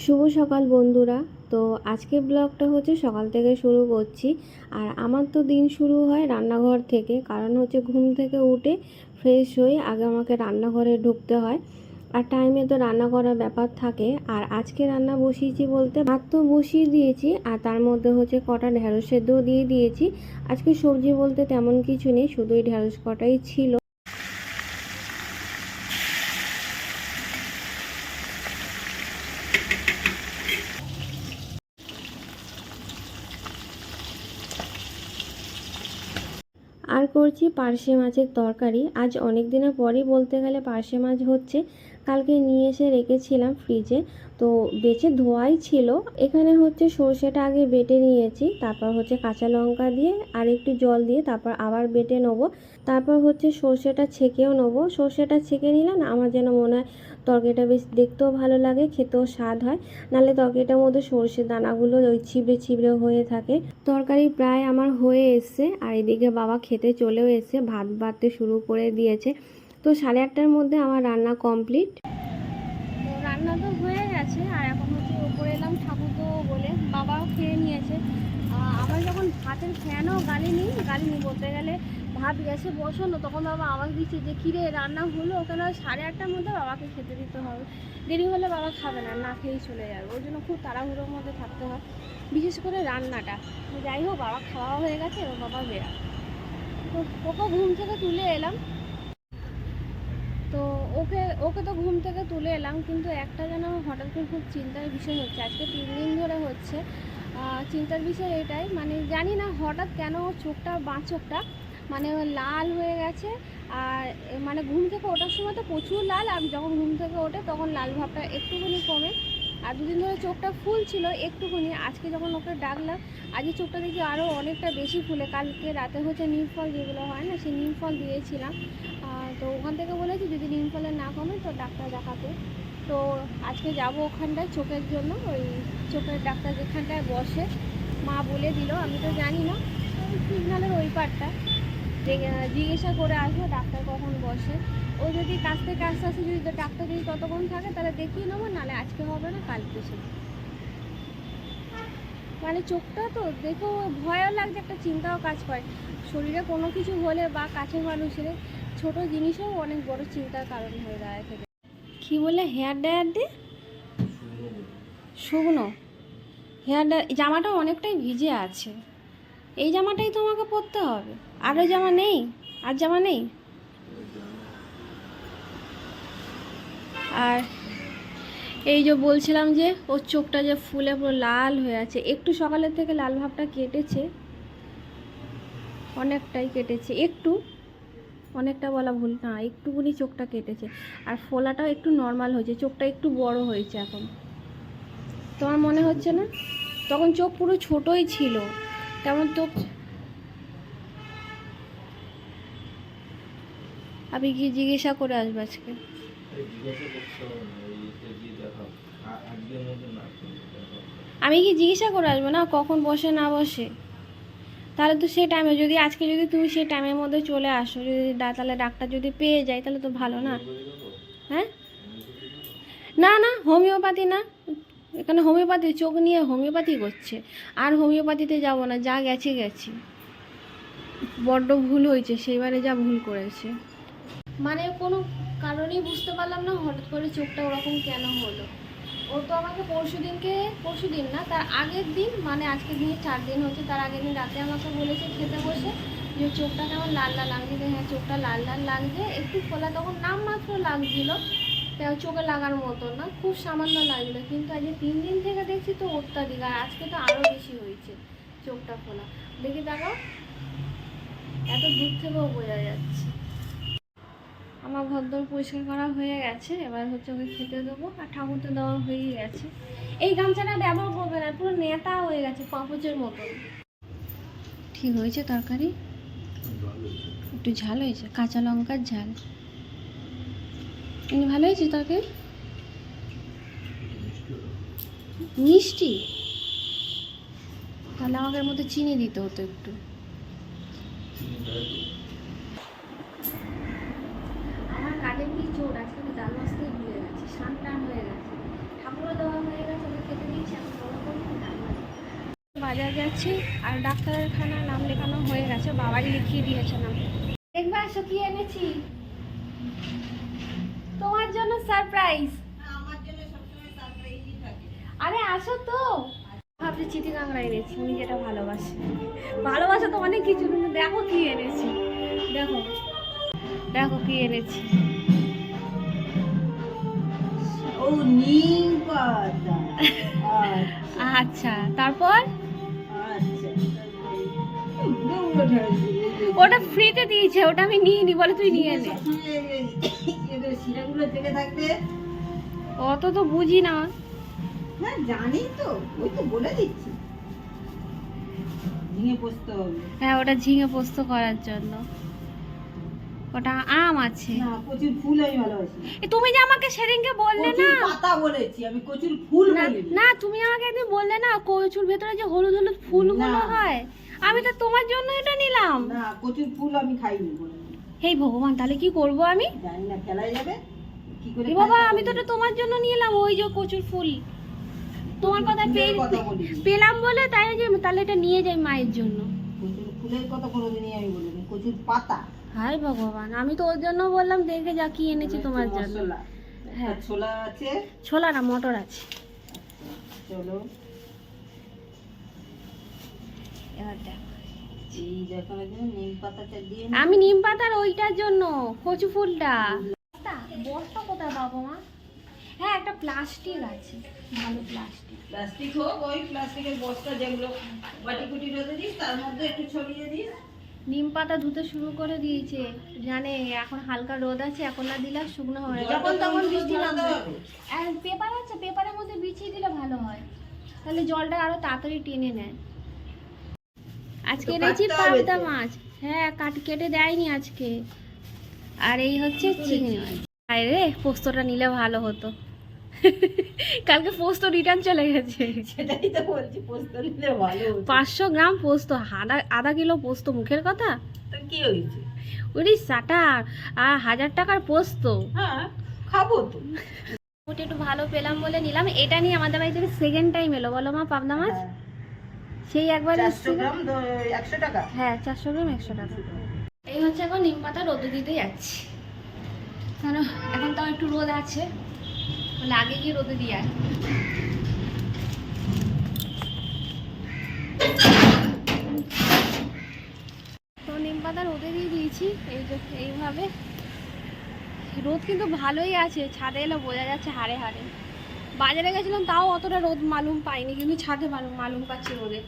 শুভ সকাল বন্ধুরা। তো আজকে ব্লগটা হচ্ছে সকাল থেকে শুরু করছি। আর আমার তো দিন শুরু হয় রান্নাঘর থেকে, কারণ হচ্ছে ঘুম থেকে উঠে ফ্রেশ হয়ে আগে আমাকে রান্নাঘরে ঢুকতে হয়। আর টাইমে তো রান্না করার ব্যাপার থাকে। আর আজকে রান্না বসিয়েছি বলতে ভাত তো বসিয়ে দিয়েছি, আর তার মধ্যে হচ্ছে কটা ঢ্যাঁড়স সেদ্ধ দিয়ে দিয়েছি। আজকে সবজি বলতে তেমন কিছু নেই শুধু এই ঢ্যাঁড়স কটাই ছিল আর করছি পার্শে মাছের তরকারি। আজ অনেক দিনের পরই বলতে গেলে পার্শে মাছ হচ্ছে। কালকে নিয়ে এসে রেখেছিলাম ফ্রিজে। তো বেছে ধোয়াই ছিল। এখানে হচ্ছে সর্ষেটা আগে বেটে নিয়েছি, তারপর হচ্ছে কাঁচা লঙ্কা দিয়ে আর একটু জল দিয়ে তারপর আবার বেটে নেব। তারপর হচ্ছে সর্ষেটা ছেঁকেও নেব। সর্ষেটা ছেঁকে নিলে না আমার যেন মনে হয় তরকারিটা বেশ দেখতেও ভালো লাগে, খেতেও স্বাদ হয়। নাহলে তরকারিটার মধ্যে সর্ষের দানাগুলো ওই ছিবড়ে ছিবড়ে হয়ে থাকে। তরকারি প্রায় আমার হয়ে এসছে। আর এদিকে বাবা খেতে চলেও এসছে, ভাত বাড়তে শুরু করে দিয়েছে। তো সাড়ে আটটার মধ্যে আমার রান্না কমপ্লিট। রান্না তো হয়ে গেছে, আর এখন হচ্ছে উপরে এলাম ঠাকুর তো বলে, বাবাও খেয়ে নিয়েছে। আবার যখন ভাতের ফ্যানও গালিনি গালিনি বলতে গেলে ভাত গেছে বসানো, তখন বাবা আওয়াজ দিচ্ছে যে, কিরে, রান্না হলো? কেন সাড়ে আটটার মধ্যে বাবাকে খেতে দিতে হবে। দেরি হলে বাবা খাবে না না খেয়েই চলে যাবে। ওই জন্য খুব তাড়াহুড়োর মধ্যে থাকতে হয়, বিশেষ করে রান্নাটা। যাই হোক, বাবা খাওয়া হয়ে গেছে, এবার বাবা বেরা তো ওকে ঘুম থেকে তুলে এলাম। তো ওকে ওকে তো ঘুম থেকে তুলে এলাম, কিন্তু একটা যেন হঠাৎ করে খুব চিন্তার বিষয় হচ্ছে। আজকে তিন দিন ধরে হচ্ছে। চিন্তার বিষয় এটাই। মানে জানি না হঠাৎ কেন ওর চোখটা, বাঁ চোখটা মানে লাল হয়ে গেছে। আর মানে ঘুম থেকে ওঠার সময় তো প্রচুর লাল, আর যখন ঘুম থেকে ওঠে তখন লাল ভাবটা একটুখানি কমে। আর দুদিন ধরে চোখটা ফুল ছিল একটুখানি। আজকে যখন ওকে ডাকলাম, আজকে চোখটা দেখি আরও অনেকটা বেশি ফুলে। কালকে রাতে হচ্ছে নিম ফল যেগুলো হয় না, সেই নিম ফল দিয়েছিলাম তো ওখান থেকে বলেছি যদি নিম ফলে না কমে তো ডাক্তার দেখাতে। তো আজকে যাব ওখানটায় চোখের জন্য, ওই চোখের ডাক্তার যেখানটায় বসে। মা বলে দিল, আমি তো জানি না সিগনালের ওই পারটা জিজ্ঞাসা করে আসব ডাক্তার কখন বসে। ও যদি কাছ থেকে আস্তে আস্তে যদি ডাক্তার যদি ততক্ষণ থাকে, তাহলে দেখিয়ে নেব, নাহলে আজকে হবে না, কালকে সে। মানে চোখটা তো দেখেও ভয়ও লাগছে, একটা চিন্তাও কাজ করে। শরীরে কোনো কিছু হলে বা কাছের মানুষের ছোট জিনিসও অনেক বড় চিন্তার কারণ হয়ে দাঁড়ায় থেকে। কি বলে হেয়ার ড্রায়ার দিয়ে? শুকনো। হেয়ার ড্রায়ার জামাটা অনেকটাই ভিজে আছে। এই জামাটাই তোমাকে পরতে হবে। আরও জামা নেই? আর জামা নেই? আর এই যে বলছিলাম যে, ওর চোখটা যে ফুলে পুরো লাল হয়ে আছে। একটু সকালের থেকে লাল ভাবটা কেটেছে। অনেকটাই কেটেছে। একটু অনেকটা বলা ভুল না একটুকুনি চোখটা কেটেছে। আর ফোলাটাও একটু নর্মাল হয়েছে চোখটা একটু বড় হয়েছে এখন। তোমার মনে হচ্ছে না? তখন চোখ পুরো ছোটই ছিল। তেমন তো আমি কি জিজ্ঞাসা করে আসব আজকে। আমি কি জিজ্ঞাসা করে আসব? না কখন বসে না বসে? তাহলে তো সেই টাইমে যদি আজকে যদি তুমি সেই টাইমের মধ্যে চলে আসো, যদি তাহলে ডাক্তার যদি পেয়ে যায়, তাহলে তো ভালো না। হ্যাঁ? না না, হোমিওপ্যাথি না। এখানে হোমিওপ্যাথি, চোখ নিয়ে হোমিওপ্যাথি করছে। আর হোমিওপ্যাথিতে যাব না, যা গেছে গেছে। বড্ড ভুল হয়েছে, সেইবারে যা ভুল করেছে। মানে কোনো কারণেই বুঝতে পারলাম না, হঠাৎ করে চোখটা ওরকম কেন হলো? ও তো আমাকে পরশু দিনকে, পরশু দিন না, তার আগের দিন মানে আজকে দিনে চার দিন হচ্ছে, তার আগের দিন রাতে আমাকে বলেছে খেতে বসে যে চোখটা কেমন লাল লাল লাগছে যে হ্যাঁ চোখটা লাল লাল লাগছে, একটু খোলা তখন নামমাত্র লাগছিল চোখে লাগার মতো না, খুব সামান্য লাগছিল কিন্তু আজকে তিন দিন থেকে দেখছি তো অত্যাধিক, আর আজকে তো আরও বেশি হয়েছে চোখটা খোলা দেখি দেখো এত দূর থেকেও বোঝা যাচ্ছে। আমার ঘরদোর পরিষ্কার করা হয়ে গেছে, এবার হচ্ছে ওকে খেতে দেবো, আর ঠাকুর তো দেওয়া হয়েই গেছে। এই গামছাটা ব্যবহার করবে না, পুরো নেতা হয়ে গেছে পাপচের মতন। ঠিক হয়েছে তরকারি? একটু ঝাল হয়েছে, কাঁচা লঙ্কার ঝাল। ভালো হয়েছে তরকারি? মিষ্টি? তাহলে আমাকে এর মধ্যে চিনি দিতে হতো একটু আমার কাজের কি জোর আজকে আমি ডাল মাছতেই ভুলে গেছি স্নান টান হয়ে গেছে ঠাকুরও দেওয়া হয়ে গেছে বাজার যাচ্ছি আর ডাক্তারের খানা নাম লেখানো হয়ে গেছে বাবাই লিখিয়ে দিয়েছে নাম। দেখবে আসো কি এনেছি? তোমার জন্য সারপ্রাইজ আরে আসো তো। ভাবছি চিঠি কাঁকড়া এনেছি উনি যেটা ভালোবাসে। ভালোবাসা তো অনেক কিছু কিন্তু দেখো কি এনেছি। দেখো দেখো কি এনেছি। ও নিম পাতা। আচ্ছা তারপর? ওটা ফ্রিতে দিয়েছে ওটা আমি নিয়ে নি বলে তুই নিয়ে নে। অত তো বুঝি না। হ্যাঁ জানি তো ওই তো বলে দিচ্ছি। হ্যাঁ ওটা ঝিঙে পোস্ত করার জন্য। ওটা আম আছে। না কচুর ফুল আমি ভালোবাসি। এ, তুমি যে আমাকে সেদিনকে বললে না? পাতা বলেছি আমি কচুর ফুল না তুমি আমাকে একদিন বললে না কচুর ভেতরে যে হলুদ হলুদ ফুলগুলো হয়? আমি তো তোমার জন্য এটা নিলাম। না কচুর ফুল আমি খাইনি বলে হেই ভগবান তাহলে কি করব আমি? জানি না ফেলাই যাবে? কি করে বাবা আমি তো। ওটা তোমার জন্য নিলাম ওই যে কচুর ফুল। তোমার কথা পেলাম বলে তাই যে তাহলে এটা নিয়ে যাই মায়ের জন্য। কচুর ফুলের কথা কোনোদিনই আমি বলিনি কচুর পাতা। হাই ভগবান আমি তো ওর জন্য বললাম দেখে যা কি এনেছি তোমার একটু জন্য। হ্যাঁ। ছোলা আছে। ছোলা না মটর আছে। চলো। আমি নিম পাতার ওইটার জন্য কচু ফুলটা। বস্তা? কোথায় বাবা মা? হ্যাঁ একটা প্লাস্টিক আছে। ভালো প্লাস্টিক। প্লাস্টিক হোক ওই প্লাস্টিকের বস্তা যেগুলো বাটি কুটি রোদে দিস তার মধ্যে একটু ছড়িয়ে দিস। নিম পাতা ধুতে শুরু করে দিয়েছে। জানে এখন হালকা রোদ আছে এখন না দিলে শুকনো হবে না। যখন তখন বৃষ্টি পেপার আছে পেপারের মধ্যে বিছিয়ে দিলে ভালো হয়। তাহলে জলটা আরও তাড়াতাড়ি টেনে নেয়। আজকে এনেছি পাবদা মাছ। হ্যাঁ কাট কেটে দেয়নি আজকে। আর এই হচ্ছে চিংড়ি মাছ। আরে রে পোস্তটা নিলে ভালো হতো। কালকে পোস্ত রিটার্ন চলে গেছে। সেটাই তো বলছি পোস্ত নিলে ভালো পাঁচশো গ্রাম পোস্ত আধা আধা কিলো পোস্ত মুখের কথা? কি হয়েছে? ওরে সাটা আর হাজার টাকার পোস্ত। হ্যাঁ খাব তো। একটু ভালো পেলাম বলে নিলাম। এটা নিয়ে আমাদের বাড়িতে সেকেন্ড টাইম এলো। বলো মা পাবনা মাছ? হ্যাঁ। সেই একবার একশো টাকা? হ্যাঁ চারশো গ্রাম একশো টাকা। এই হচ্ছে এখন নিম পাতা রোদে দিতে যাচ্ছি। কেন? এখন তো একটু রোদ আছে। বলে আগে গিয়ে রোদে দিয়ে আয়। তো নিম পাতা রোদে দিয়ে দিয়েছি এই যে এইভাবে। রোদ কিন্তু ভালোই আছে ছাদে এলে বোঝা যাচ্ছে হাড়ে হাড়ে। বাজারে গেছিলাম তাও অতটা রোদ মালুম পাইনি কিন্তু ছাদে মালুম মালুম পাচ্ছি রোদে।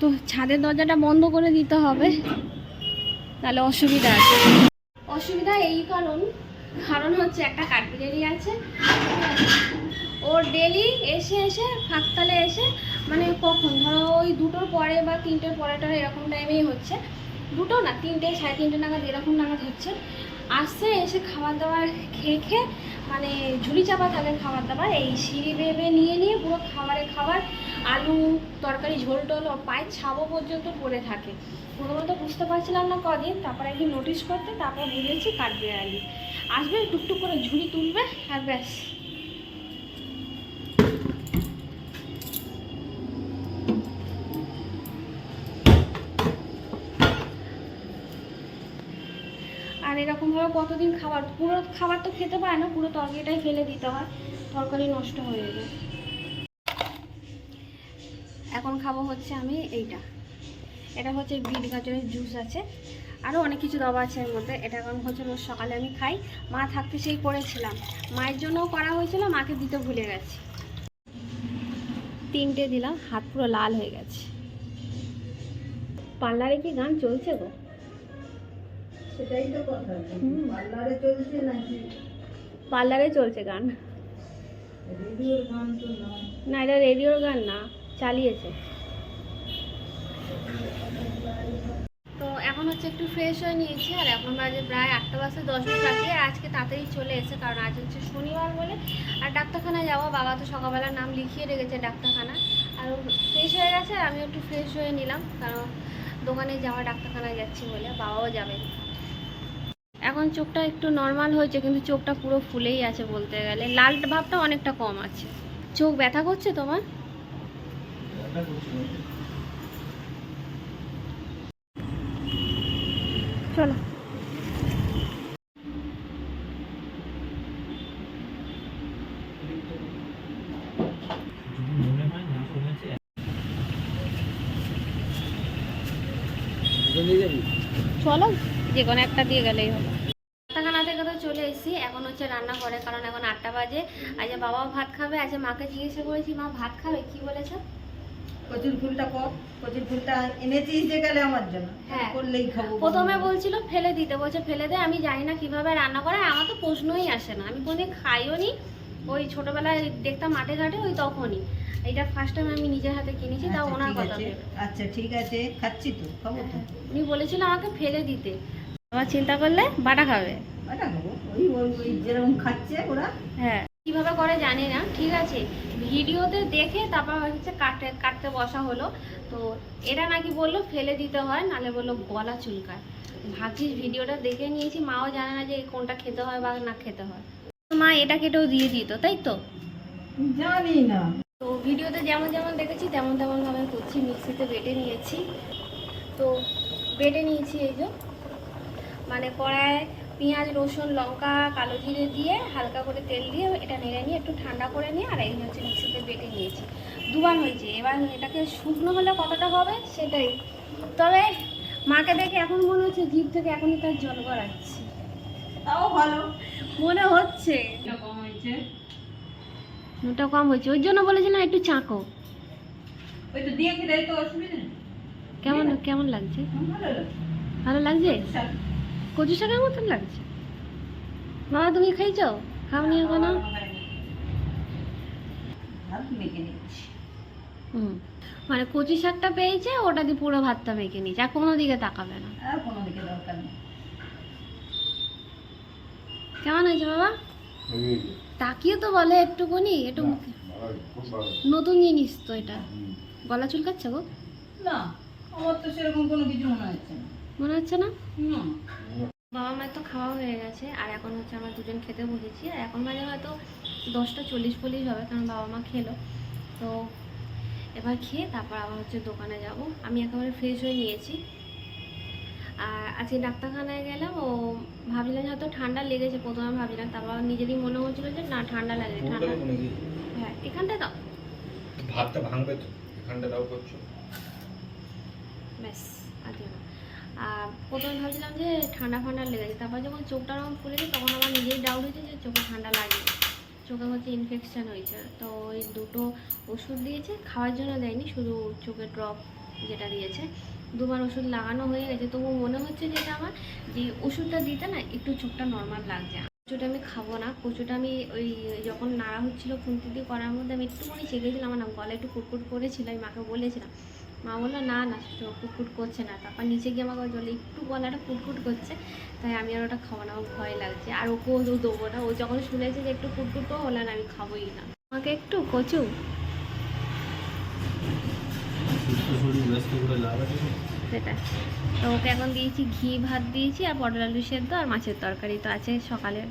তো ছাদের দরজাটা বন্ধ করে দিতে হবে। তাহলে অসুবিধা আছে। অসুবিধা এই কারণ কারণ হচ্ছে একটা কাঠবিড়ালি আছে। ওর ডেলি এসে এসে ফাঁকতালে এসে মানে কখন? ধরো ওই দুটোর পরে বা তিনটের পরে টরে এরকম টাইমেই হচ্ছে। দুটো না, তিনটে, সাড়ে তিনটে নাগাদ এরকম নাগাদ হচ্ছে। আসছে, এসে খাবার দাবার খেয়ে খেয়ে মানে ঝুলি চাপা থাকে খাবার দাবার এই সিঁড়ি ভেবে নিয়ে নিয়ে পুরো খাবারে খাবার, আলু, তরকারি, ঝোল টোল পায়ে পায়ের ছাবো পর্যন্ত পড়ে থাকে। প্রথমত বুঝতে পারছিলাম না কদিন, তারপরে একদিন নোটিশ করতে, তারপর বুঝেছি কাঠবিড়ালি। আসবে, টুকটুক করে ঝুড়ি তুলবে, আর ব্যাস। এরকমভাবে কতদিন খাবার, পুরো খাবার তো খেতে পারে না, পুরো তরকারিটাই ফেলে দিতে হয়, তরকারি নষ্ট হয়ে যায় এখন খাব হচ্ছে আমি এইটা। এটা হচ্ছে বিট গাজরের জুস আছে আরও অনেক কিছু দেওয়া আছে এর মধ্যে। এটা এখন হচ্ছে রোজ সকালে আমি খাই। মা থাকতে সেই করেছিলাম। মায়ের জন্যও করা হয়েছিল, মাকে দিতে ভুলে গেছি। তিনটে দিলাম, হাত পুরো লাল হয়ে গেছে। পার্লারে কি গান চলছে গো? সেটাই তো কথা। পার্লারে চলছে নাকি? পার্লারে চলছে গান। রেডিওর গান তো নয় না এটা রেডিওর গান না চালিয়েছে। তো এখন হচ্ছে একটু ফ্রেশ হয়ে নিয়েছি আর এখন বাজে প্রায় আটটা বাজতে দশ মিনিট আর আজকে তাড়াতাড়ি চলে এসে কারণ আজ হচ্ছে শনিবার বলে। আর ডাক্তারখানায় যাব বাবা তো সকালবেলা নাম লিখিয়ে রেখেছে ডাক্তারখানা আর ফ্রেশ হয়ে গেছে আর আমি একটু ফ্রেশ হয়ে নিলাম কারণ দোকানে যাওয়া ডাক্তারখানায় যাচ্ছি বলে বাবাও যাবে এখন চোখটা একটু নর্মাল হয়েছে, কিন্তু চোখটা পুরো ফুলেই আছে বলতে গেলে। লাল ভাবটা অনেকটা কম আছে। চোখ ব্যথা করছে তোমার? চলো। যে কোনো একটা দিয়ে গেলেই হলো। রান্নাখানা থেকে তো চলে এসেছি। এখন হচ্ছে রান্না করে কারণ এখন আটটা বাজে। আজ বাবাও ভাত খাবে আজ মাকে জিজ্ঞাসা করেছি মা ভাত খাবে? কি বলেছে? কচুর ফুলটা কর কচুর ফুলটা এনেছিস যে গেলে আমার জন্য? হ্যাঁ। করলেই খাব প্রথমে বলছিল ফেলে দিতে। বলছে ফেলে দে আমি জানি না কীভাবে রান্না করে আমার তো প্রশ্নই আসে না। আমি কোনোদিন খাইও নি। ওই ছোটবেলায় দেখতাম মাঠে ঘাটে ওই তখনই। এটা ফার্স্ট টাইম আমি নিজের হাতে কিনেছি তাও আচ্ছা, ওনার কথা। আচ্ছা ঠিক আছে খাচ্ছি তো খাব তো। উনি বলেছিল আমাকে ফেলে দিতে। আবার চিন্তা করলে বাটা খাবে। ওটা খাব? ওই ওই ওই যেরকম খাচ্ছে ওরা। হ্যাঁ। কীভাবে করে জানি না ঠিক আছে। ভিডিওতে দেখে তারপর হচ্ছে কাটতে কাটতে বসা হলো। তো এটা নাকি বলল ফেলে দিতে হয় নালে বলল গলা চুলকায়। ভাবছিস ভিডিওটা দেখে নিয়েছি মাও জানে না যে কোনটা খেতে হয় বা না খেতে হয়। মা এটা কেটেও দিয়ে দিত তাই তো? জানি না। তো ভিডিওতে যেমন যেমন দেখেছি তেমন তেমন ভাবে করছি। মিক্সিতে বেটে নিয়েছি। তো বেটে নিয়েছি এই যে। মানে কড়ায় পেঁয়াজ রসুন লঙ্কা কালো জিরে দিয়ে হালকা করে তেল দিয়ে এটা নেড়ে নিয়ে একটু ঠান্ডা করে নিয়ে আর এই হচ্ছে মিক্সিতে বেটে নিয়েছি। দুবার হয়েছে। এবার এটাকে শুকনো হলে কতটা হবে সেটাই। তবে মাকে দেখে এখন মনে হচ্ছে জিভ থেকে এখনই তার জল গড়াচ্ছে। তাও ভালো। মনে হচ্ছে। এটা কম হয়েছে। ওটা কম হয়েছে। ওই জন্য বলেছিলাম একটু চাঁকো। ওই তো দিয়ে খেলে তো অসুবিধা? নেই কেমন কেমন লাগছে? ভালো লাগছে। কচু শাকের মতন লাগছে। বাবা তুমি খাইছো খাওনি এখনও? ভাত হুম। মানে কচু শাকটা পেয়েছে ওটা দিয়ে পুরো ভাতটা মেখে নিয়েছে। আর কোনো দিকে তাকাবে না। কোনো দিকে দরকার নেই। কেমন হয়েছে বাবা? তাকিয়ে তো বলে একটুকুনি একটু মুখে। নতুন জিনিস তো এটা। গলা চুলকাচ্ছে গো? না আমার তো সেরকম কোনো কিছু মনে হচ্ছে না। মনে হচ্ছে না? বাবা মায়ের তো খাওয়া হয়ে গেছে আর এখন হচ্ছে আমরা দুজন খেতে বসেছি আর এখন বাজে হয়তো দশটা চল্লিশ পল্লিশ হবে কারণ বাবা মা খেলো। তো এবার খেয়ে তারপর আবার হচ্ছে দোকানে যাব। আমি একেবারে ফ্রেশ হয়ে নিয়েছি। আর আজকে ডাক্তারখানায় গেলাম ও ভাবছিলাম যে হয়তো ঠান্ডা লেগেছে প্রথমে ভাবছিলাম তারপর নিজেরই মনে হচ্ছিল যে না ঠান্ডা লাগে ঠান্ডা। হ্যাঁ এখানটায় দাও। ভাতটা ভাঙবে তো এখানটা দাও করছ। ব্যাস না। আর প্রথমে ভাবছিলাম যে ঠান্ডা ফান্ডা লেগেছে তারপর যখন চোখটা রকম খুলেছি তখন আমার নিজেই ডাউট হয়েছে যে চোখে ঠান্ডা লাগে চোখে হচ্ছে ইনফেকশান হয়েছে তো ওই দুটো ওষুধ দিয়েছে খাওয়ার জন্য দেয়নি শুধু চোখে ড্রপ যেটা দিয়েছে। দুবার ওষুধ লাগানো হয়ে গেছে, তবু মনে হচ্ছে যে এটা আমার যে ওষুধটা দিতে না একটু চোখটা নর্মাল লাগছে। কচুটা আমি খাব না, কচুটা আমি ওই যখন নাড়া হচ্ছিল খুন্তি দিয়ে করার মধ্যে আমি একটুখানি চেকেছিলাম আমার গলা একটু কুটকুট করেছিল, আমি মাকে বলেছিলাম। মা বলল, না না তো কুটকুট করছে না। তারপর নিচে গিয়ে আমাকে জলে একটু গলাটা কুটকুট করছে। তাই আমি আর ওটা খাব না, আমার ভয় লাগছে। আর ওকেও দেবো না, ও যখন শুনেছে যে একটু কুটকুট করো না, আমি খাবোই না। আমাকে একটু কচু শরীর ব্যস্ত করে লাভ আছে সেটা তো ওকে এখন দিয়েছি ঘি ভাত দিয়েছি আর পটল আলু সেদ্ধ আর মাছের তরকারি তো আছে সকালে।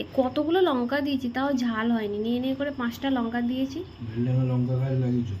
এই কতগুলো লঙ্কা দিয়েছি তাও ঝাল হয়নি। নিয়ে নিয়ে করে পাঁচটা লঙ্কা দিয়েছি। লঙ্কা গাছ লাগিয়েছো?